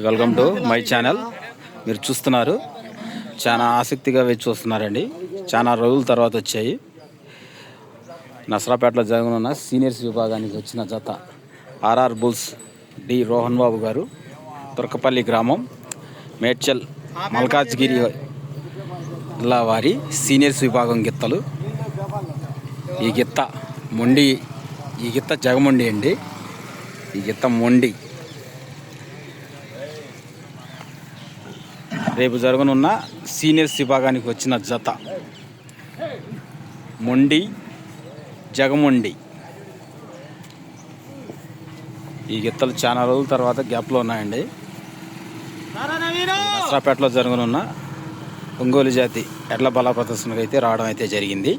Welcome to my channel మీరు చూస్తున్నారు. చాలా ఆసక్తిగా వేచి చూస్తున్నారండి. చాలా రోజుల తర్వాత వచ్చాయి. నసరాపేటలో జరగనున్న సీనియర్స్ విభాగానికి వచ్చిన జత RR bulls D Rohan Babu గారు తుర్కపల్లి గ్రామం మేడ్చల్ మల్కాజ్గిరి జిల్లా వారి సీనియర్స్ విభాగం గిత్తలు. ఈ గిత్త మొండి ఈ గిత్త జగమొండి అండి. ఈ గిత్త మొండి. రేపు జరగనున్న సీనియర్స్ విభాగానికి వచ్చిన జత. మొండి జగమొండి. ఈ గిత్తలు చాలా రోజుల తర్వాత గ్యాప్లో ఉన్నాయండి. నసరాపేటలో జరగనున్న ఒంగోలు జాతి ఎడ్ల బల ప్రదర్శనకు అయితే రావడం అయితే జరిగింది.